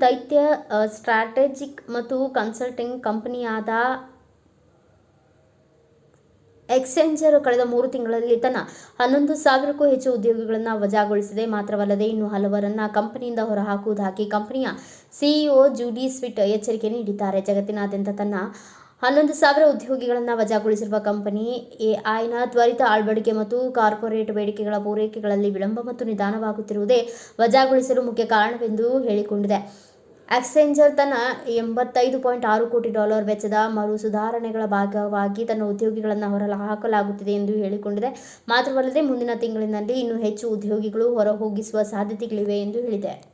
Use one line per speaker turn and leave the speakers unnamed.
ದೈತ್ಯ ಸ್ಟ್ರಾಟಜಿಕ್ ಮತ್ತು ಕನ್ಸಲ್ಟಿಂಗ್ ಕಂಪನಿಯಾದ ಎಕ್ಸೆಂಜರ್ ಕಳೆದ ಮೂರು ತಿಂಗಳಲ್ಲಿ ತನ್ನ ಹನ್ನೊಂದು ಸಾವಿರಕ್ಕೂ ಹೆಚ್ಚು ಉದ್ಯೋಗಿಗಳನ್ನು ವಜಾಗೊಳಿಸಿದೆ. ಮಾತ್ರವಲ್ಲದೆ ಇನ್ನು ಹಲವರನ್ನ ಕಂಪನಿಯಿಂದ ಹೊರಹಾಕುವುದಾಗಿ ಕಂಪನಿಯ ಸಿಇಒ ಜೂಡಿ ಸ್ವಿಟ್ ಎಚ್ಚರಿಕೆ ನೀಡಿದ್ದಾರೆ. ಜಗತ್ತಿನಾದ್ಯಂತ ತನ್ನ ಹನ್ನೊಂದು ಸಾವಿರ ಉದ್ಯೋಗಿಗಳನ್ನು ವಜಾಗೊಳಿಸಿರುವ ಕಂಪನಿ ಎಐನ ತ್ವರಿತ ಆಳ್ವಡಿಕೆ ಮತ್ತು ಕಾರ್ಪೊರೇಟ್ ಬೇಡಿಕೆಗಳ ಪೂರೈಕೆಗಳಲ್ಲಿ ವಿಳಂಬ ಮತ್ತು ನಿಧಾನವಾಗುತ್ತಿರುವುದೇ ವಜಾಗೊಳಿಸಲು ಮುಖ್ಯ ಕಾರಣವೆಂದು ಹೇಳಿಕೊಂಡಿದೆ. ಎಕ್ಸ್ಚೇಂಜರ್ ತನ್ನ ಎಂಬತ್ತೈದು ಪಾಯಿಂಟ್ ಆರು ಕೋಟಿ ಡಾಲರ್ ವೆಚ್ಚದ ಮರು ಸುಧಾರಣೆಗಳ ಭಾಗವಾಗಿ ತನ್ನ ಉದ್ಯೋಗಿಗಳನ್ನು ಹೊರಹಾಕಲಾಗುತ್ತಿದೆ ಎಂದು ಹೇಳಿಕೊಂಡಿದೆ. ಮಾತ್ರವಲ್ಲದೆ ಮುಂದಿನ ತಿಂಗಳಿನಲ್ಲಿ ಇನ್ನೂ ಹೆಚ್ಚು ಉದ್ಯೋಗಿಗಳು ಹೊರಹೋಗಿಸುವ ಸಾಧ್ಯತೆಗಳಿವೆ ಎಂದು ಹೇಳಿದೆ.